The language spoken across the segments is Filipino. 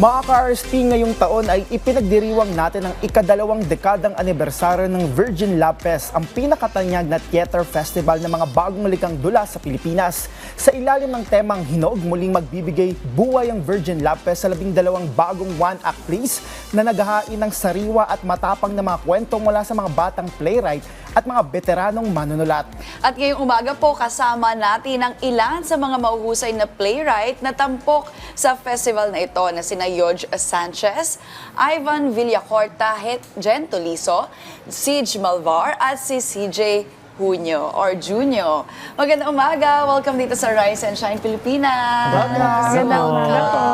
Mga ka-RSP ngayong taon ay ipinagdiriwang natin ang ikadalawang dekadang anibersaryo ng Virgin Love ang pinakatanyag na theater festival ng mga bagong likang dula sa Pilipinas. Sa ilalim ng temang hinog, muling magbibigay buhay ang Virgin Love sa labing dalawang bagong one-act plays na naghahain ng sariwa at matapang na mga kwento mula sa mga batang playwright at mga veteranong manunulat. At ngayong umaga po, kasama natin ang ilan sa mga mauhusay na playwright na tampok sa festival na ito na sina George Sanchez, Ivan Villacorta, Het Jen Toliso, Siege Malvar at si CJ Junio or Junio. Magandang umaga! Welcome dito sa Rise and Shine Pilipinas! Magandang umaga po.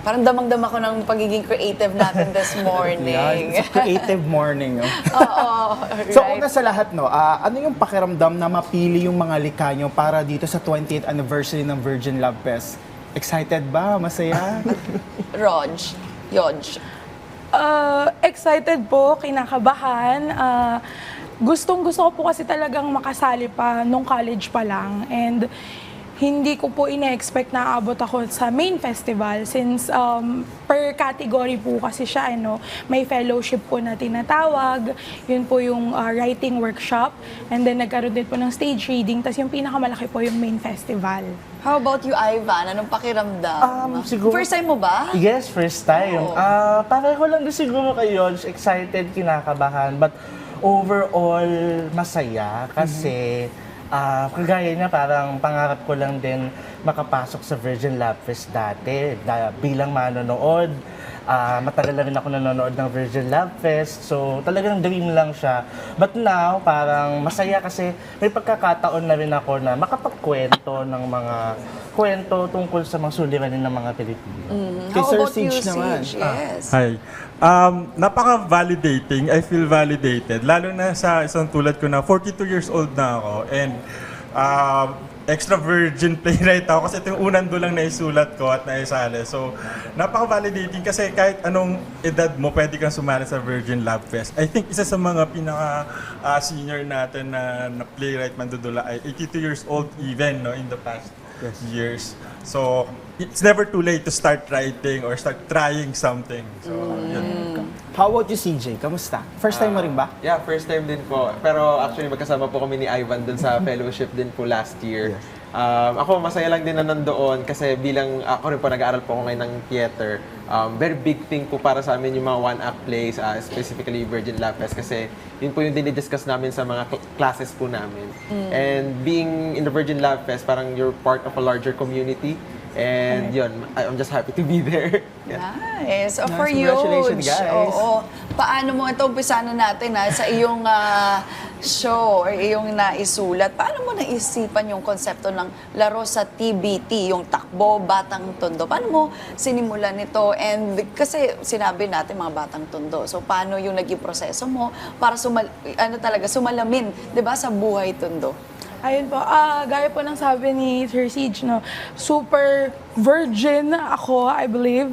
Parang damang-dama ko ng pagiging creative natin this Yeah, morning. it's a creative morning. no? Oo, So right. una sa lahat, no, ah, ano yung pakiramdam na mapili yung mga likha nyo para dito sa 20th anniversary ng Virgin Love Fest? Excited ba? Masaya? Roj, Yoj. Uh, excited po, kinakabahan. Uh, gustong gusto ko po kasi talagang makasali pa nung college pa lang. And hindi ko po ina-expect na aabot ako sa main festival since um, per category po kasi siya ano, may fellowship po na tinatawag, yun po yung uh, writing workshop, and then nagkaroon din po ng stage reading, tapos yung pinakamalaki po yung main festival. How about you, Ivan? Anong pakiramdam? Um, siguro- First time mo ba? Yes, first time. Oo. Ah, pareho lang din siguro kay Yodge, excited, kinakabahan, but overall masaya kasi ah, kagaya niya parang pangarap ko lang din makapasok sa Virgin Fest dati na, bilang manonood. Ah, matagal na rin ako nanonood ng Virgin Lab Fest. So, talagang dream lang siya. But now, parang masaya kasi may pagkakataon na rin ako na makapagkwento ng mga kwento tungkol sa mga suliranin ng mga Pilipino. Kay How Sir Siege you, naman. Siege? Yes. Hi. Um, napaka-validating. I feel validated. Lalo na sa isang tulad ko na 42 years old na ako. And uh, extra virgin playwright ako kasi ito yung unang dulang na isulat ko at naisali. So, napaka-validating kasi kahit anong edad mo, pwede kang sumali sa Virgin Lab Fest. I think isa sa mga pinaka-senior natin na, na playwright mandudula ay 82 years old even no, in the past years. So, it's never too late to start writing or start trying something. So, yun. How about you, CJ? Kamusta? First time mo rin ba? Yeah, first time din po. Pero actually magkasama po kami ni Ivan dun sa fellowship din po last year. Um, ako masaya lang din na nandoon kasi bilang ako rin po nag-aaral po ako ngayon ng theater. Um, very big thing po para sa amin yung mga one-act plays, uh, specifically Virgin Fest kasi yun po yung dinidiscuss namin sa mga cl- classes po namin. And being in the Virgin Fest, parang you're part of a larger community. And yun, I'm just happy to be there. Yeah. Nice. Oh, for Nice. you. Congratulations, guys. Oo. Paano mo ito umpisa na natin ha, sa iyong ah, show or iyong naisulat? Paano mo naisipan yung konsepto ng laro sa TBT, yung takbo, batang tondo? Paano mo sinimulan ito? And kasi sinabi natin mga batang tondo. So paano yung naging proseso mo para sumal ano talaga sumalamin, 'di ba, sa buhay tondo? Ayun po, ah gaya po ng sabi ni Sir Siege, no, super virgin ako, I believe,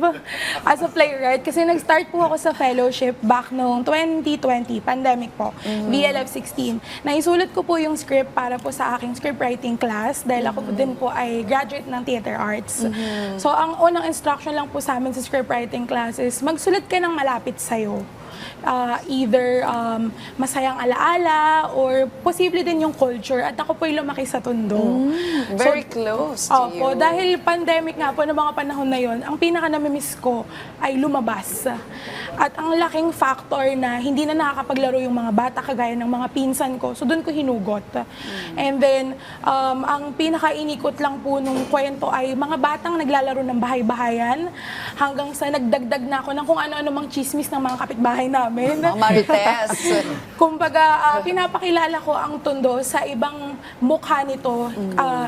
as a playwright. Kasi nag-start po ako sa fellowship back noong 2020, pandemic po, BLF 16. Naisulat ko po yung script para po sa aking scriptwriting class dahil ako po din po ay graduate ng theater arts. So, ang unang instruction lang po sa amin sa scriptwriting class is magsulat ka ng malapit sa'yo uh, either um, masayang alaala or posible din yung culture at ako po yung lumaki sa Tondo. Very close to Opo, you. dahil pandemic nga po ng mga panahon na yon, ang pinaka namimiss ko ay lumabas. At ang laking factor na hindi na nakakapaglaro yung mga bata kagaya ng mga pinsan ko. So doon ko hinugot. And then, um, ang pinaka inikot lang po nung kwento ay mga batang naglalaro ng bahay-bahayan hanggang sa nagdagdag na ako ng kung ano-ano mang chismis ng mga kapitbahay namin. Mga marites. Kumbaga, ah, pinapakilala ko ang Tondo sa ibang mukha nito. ah,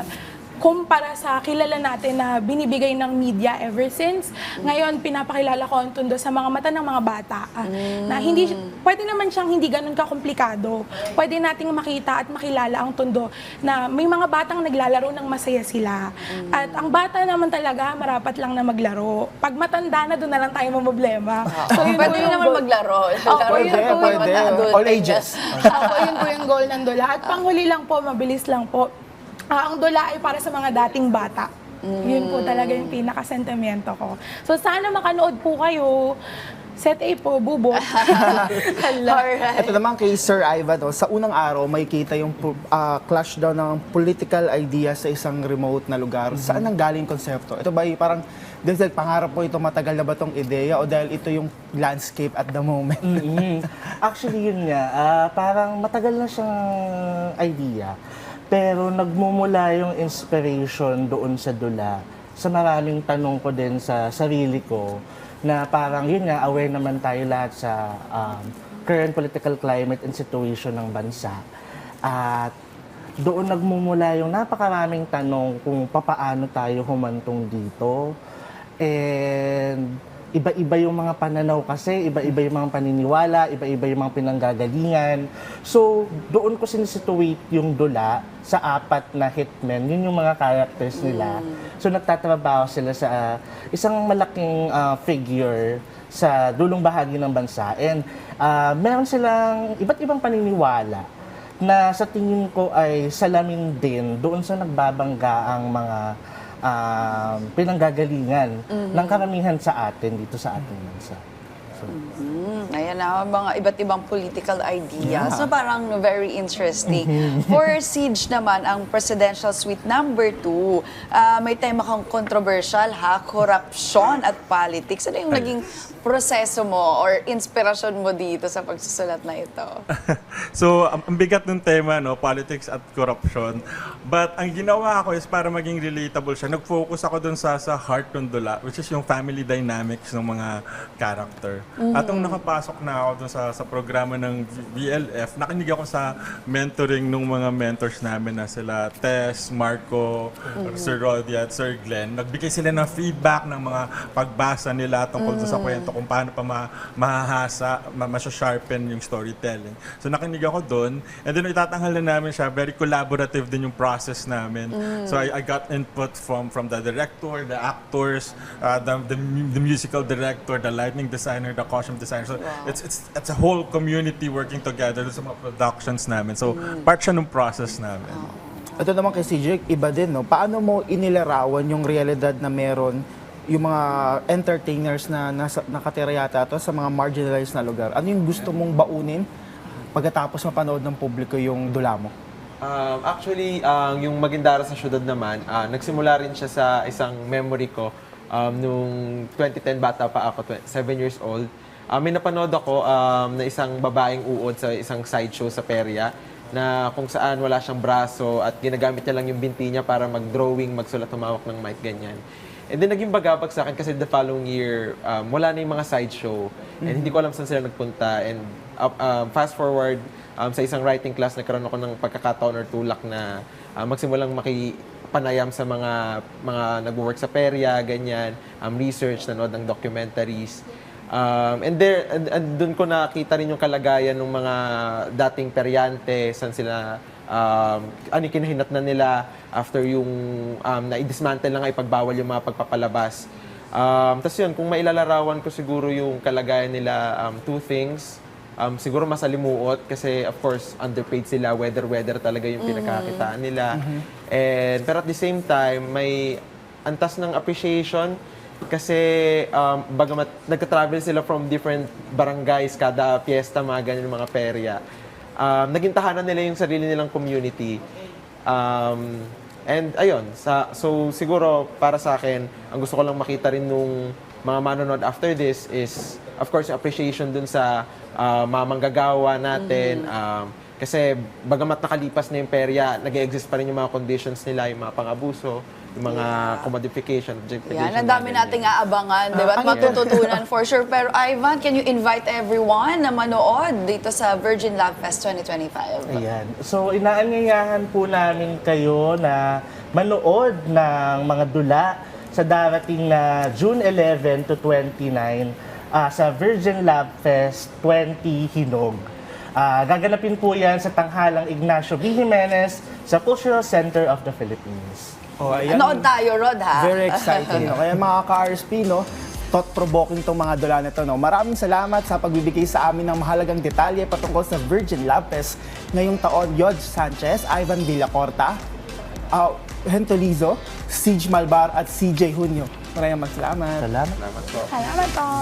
kumpara sa kilala natin na binibigay ng media ever since. Ngayon, pinapakilala ko ang Tondo sa mga mata ng mga bata. ah, Na hindi, pwede naman siyang hindi ganun kakomplikado. Pwede nating makita at makilala ang Tondo na may mga batang naglalaro ng masaya sila. At ang bata naman talaga, marapat lang na maglaro. Pag matanda na, doon na lang tayo mamblema. So, yun Pwede yung naman maglaro. Yun din po pag yung- pwede. All ages. Ako, yun po yung goal ng Dula. At panghuli lang po, mabilis lang po. Ah, ang Dula ay para sa mga dating bata. Yun po talaga yung pinaka-sentimento ko. So sana makanood po kayo. Set A po, bubot. Alright. Ito naman kay Sir Ivan, oh, sa unang araw may kita yung ah, clash daw ng political idea sa isang remote na lugar. Saan ang galing konsepto? Ito ba yung parang dahil pangarap po ito matagal na ba tong ideya o dahil ito yung landscape at the moment? Mm. Actually, yun nga. ah, parang matagal na siyang idea. Pero nagmumula yung inspiration doon sa dula. Sa maraming tanong ko din sa sarili ko na parang yun nga, aware naman tayo lahat sa um, current political climate and situation ng bansa. At doon nagmumula yung napakaraming tanong kung papaano tayo humantong dito. And iba-iba yung mga pananaw kasi, iba-iba yung mga paniniwala, iba-iba yung mga pinanggagalingan. So, doon ko sinisituate yung dula sa apat na hitmen. Yun yung mga characters nila. So, nagtatrabaho sila sa ah, isang malaking ah, figure sa dulong bahagi ng bansa. And ah, meron silang iba't ibang paniniwala na sa tingin ko ay salamin din doon sa nagbabangga ang mga um, pinanggagalingan ng karamihan sa atin dito sa ating bansa. So, Mm, ayan na, mga iba't ibang political ideas. So parang very interesting. For Siege naman, ang presidential suite number two, ah, may tema kang controversial ha, corruption at politics. Ano yung naging proseso mo or inspirasyon mo dito sa pagsusulat na ito? so, ang, ang bigat ng tema, no, politics at corruption. But ang ginawa ko is para maging relatable siya. Nag-focus ako dun sa, sa heart ng dula, which is yung family dynamics ng mga character. At nung nakapasok na ako dun sa, sa programa ng VLF, nakinig ako sa mentoring ng mga mentors namin na sila Tess, Marco, Sir Roddy at Sir Glenn. Nagbigay sila ng feedback ng mga pagbasa nila tungkol dun sa kwento kung paano pa ma mahahasa, ma masya-sharpen yung storytelling. So nakinig ako doon and then itatanghal na namin siya. Very collaborative din yung process namin. So I, I got input from from the director, the actors, uh, the, the, the musical director, the lighting designer, the costume designer. So it's, it's, it's a whole community working together sa mga productions namin. So part siya ng process namin. Ito naman kay CJ, iba din, no? Paano mo inilarawan yung realidad na meron yung mga entertainers na nasa, nakatira yata to sa mga marginalized na lugar? Ano yung gusto mong baunin pagkatapos mapanood ng publiko yung dula mo? Um, actually, ang yung Magindara sa syudad naman, ah, nagsimula rin siya sa isang memory ko um, nung 2010 bata pa ako, 7 years old. Ah, may napanood ako um, na isang babaeng uod sa isang sideshow sa Peria na kung saan wala siyang braso at ginagamit niya lang yung binti niya para mag-drawing, magsulat, humawak ng mic, ganyan. And then naging bagabag sa akin kasi the following year, um, wala na yung mga sideshow. And hindi ko alam saan sila nagpunta. And uh, um, fast forward, um, sa isang writing class, nagkaroon ako ng pagkakataon or tulak na uh, magsimulang makipanayam sa mga mga nag-work sa perya, ganyan, um, research, nanood ng documentaries. Um, and there, and, and doon ko nakita rin yung kalagayan ng mga dating peryante, saan sila, um, ano yung kinahinatnan nila after yung um, na-dismantle na nga ipagbawal yung mga pagpapalabas. Um, Tapos yun, kung mailalarawan ko siguro yung kalagayan nila, um, two things. Um, siguro masalimuot kasi of course underpaid sila, weather-weather talaga yung pinagkakitaan nila. And, pero at the same time, may antas ng appreciation kasi um, bagamat nagka-travel sila from different barangays kada piyesta, mga ganyan mga perya. Um, naging tahanan nila yung sarili nilang community. Um, and ayun, sa, so siguro para sa akin, ang gusto ko lang makita rin nung mga manonood after this is of course yung appreciation dun sa uh, mga manggagawa natin. Um, kasi bagamat nakalipas na yung perya, nag-exist pa rin yung mga conditions nila, yung mga pang-abuso, yung mga commodification, objectification. Yan, ang dami nating aabangan, di ba? At matututunan for sure. Pero Ivan, can you invite everyone na manood dito sa Virgin Love Fest 2025? Ayan. So, inaanyayahan po namin kayo na manood ng mga dula sa darating na June 11 to 29 ah, sa Virgin Lab Fest 20 Hinog. Ah, gaganapin po yan sa tanghalang Ignacio B. Jimenez sa Cultural Center of the Philippines. Oh, ayan. Nood tayo, Rod, ha? Very exciting. no? Kaya mga ka-RSP, no, thought-provoking tong mga dula nito. No? Maraming salamat sa pagbibigay sa amin ng mahalagang detalye patungkol sa Virgin Lab Fest ngayong taon. Yod Sanchez, Ivan Villacorta, uh, Hentolizo, Siege Malbar at CJ Hunyo. Maraming salamat. Salamat. Salamat po. Salamat po.